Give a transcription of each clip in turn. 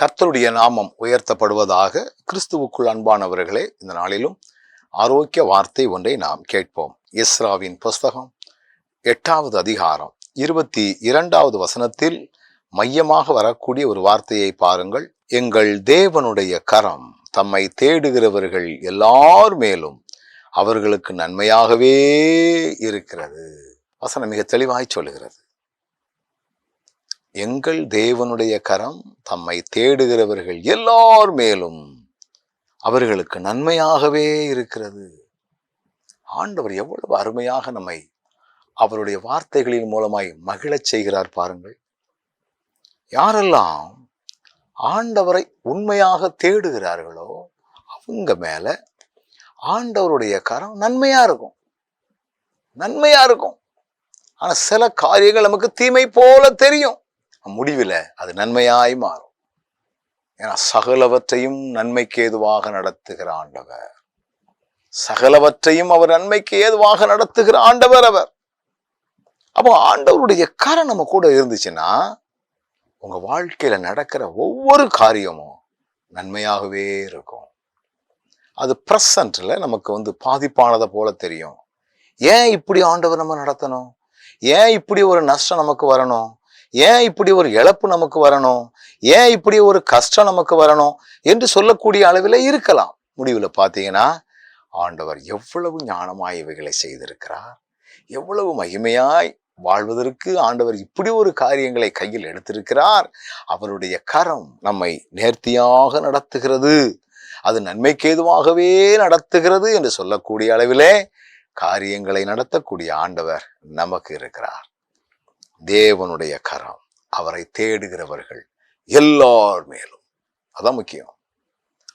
கர்த்தருடைய நாமம் உயர்த்தப்படுவதாக கிறிஸ்துவுக்குள் அன்பானவர்களே இந்த நாளிலும் ஆரோக்கிய வார்த்தை ஒன்றை நாம் கேட்போம். இஸ்ராவின் புஸ்தகம் எட்டாவது அதிகாரம் இருபத்தி இரண்டாவது வசனத்தில் மையமாக வரக்கூடிய ஒரு வார்த்தையை பாருங்கள். எங்கள் தேவனுடைய கரம் தம்மை தேடுகிறவர்கள் எல்லார் மேலும் அவர்களுக்கு நன்மையாகவே இருக்கிறது. வசனம் மிக தெளிவாய் சொல்லுகிறது. எங்கள் தேவனுடைய கரம் தம்மை தேடுகிறவர்கள் எல்லார் மேலும் அவர்களுக்கு நன்மையாகவே இருக்கிறது. ஆண்டவர் எவ்வளவு அருமையாக நம்மை அவருடைய வார்த்தைகளின் மூலமாய் மகிழச் செய்கிறார் பாருங்கள். யாரெல்லாம் ஆண்டவரை உண்மையாக தேடுகிறார்களோ அவங்க மேல ஆண்டவருடைய கரம் நன்மையா இருக்கும். நன்மையா இருக்கும். ஆனா சில காரியங்கள் நமக்கு தீமை போல தெரியும். முடிவில் அது நன்மையாய் மாறும். ஏன்னா சகலவற்றையும் நன்மைக்கு ஏதுவாக நடத்துகிற ஆண்டவர். சகலவற்றையும் அவர் நன்மைக்கு ஏதுவாக நடத்துகிற ஆண்டவர் அவர். அப்போ ஆண்டவருடைய கரை நம்ம கூட இருந்துச்சுன்னா உங்க வாழ்க்கையில நடக்கிற ஒவ்வொரு காரியமும் நன்மையாகவே இருக்கும். அது ப்ரெசன்ட்ல நமக்கு வந்து பாதிப்பானதை போல தெரியும். ஏன் இப்படி ஆண்டவர் நம்ம நடத்தணும்? ஏன் இப்படி ஒரு நஷ்டம் நமக்கு வரணும்? ஏன் இப்படி ஒரு இழப்பு நமக்கு வரணும்? ஏன் இப்படி ஒரு கஷ்டம் நமக்கு வரணும்? என்று சொல்லக்கூடிய அளவில் இருக்கலாம். முடிவில் பார்த்தீங்கன்னா ஆண்டவர் எவ்வளவு ஞானமாய் இவைகளை செய்திருக்கிறார். எவ்வளவு மகிமையாய் வாழ்வதற்கு ஆண்டவர் இப்படி ஒரு காரியங்களை கையில் எடுத்திருக்கிறார். அவருடைய கரம் நம்மை நேர்த்தியாக நடத்துகிறது. அது நன்மைக்கேதுவாகவே நடத்துகிறது என்று சொல்லக்கூடிய அளவிலே காரியங்களை நடத்தக்கூடிய ஆண்டவர் நமக்கு இருக்கிறார். தேவனுடைய கரம் அவரை தேடுகிறவர்கள் எல்லார் மேலும். அதான் முக்கியம்.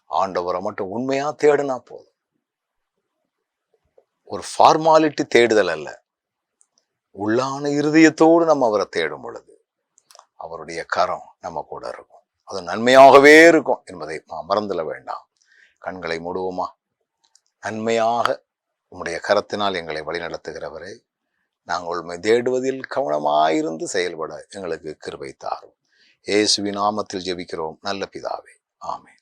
ஆண்டவரை மட்டும் உண்மையா தேடினா போதும். ஒரு ஃபார்மாலிட்டி தேடுதல் அல்ல. உள்ளான இருதயத்தோடு நம்ம அவரை தேடும் பொழுது அவருடைய கரம் நம்ம கூட இருக்கும். அது நன்மையாகவே இருக்கும் என்பதை மறந்துட வேண்டாம். கண்களை மூடுவோமா? நன்மையாக உம்முடைய கரத்தினால் எங்களை வழிநடத்துகிறவரே நாங்கள் உண்மை தேடுவதில் கவனமாயிருந்து செயல்பட எங்களுக்கு கிருபை தாரும். இயேசுவின் நாமத்தில் ஜெபிக்கிறோம். நல்ல பிதாவே. ஆமே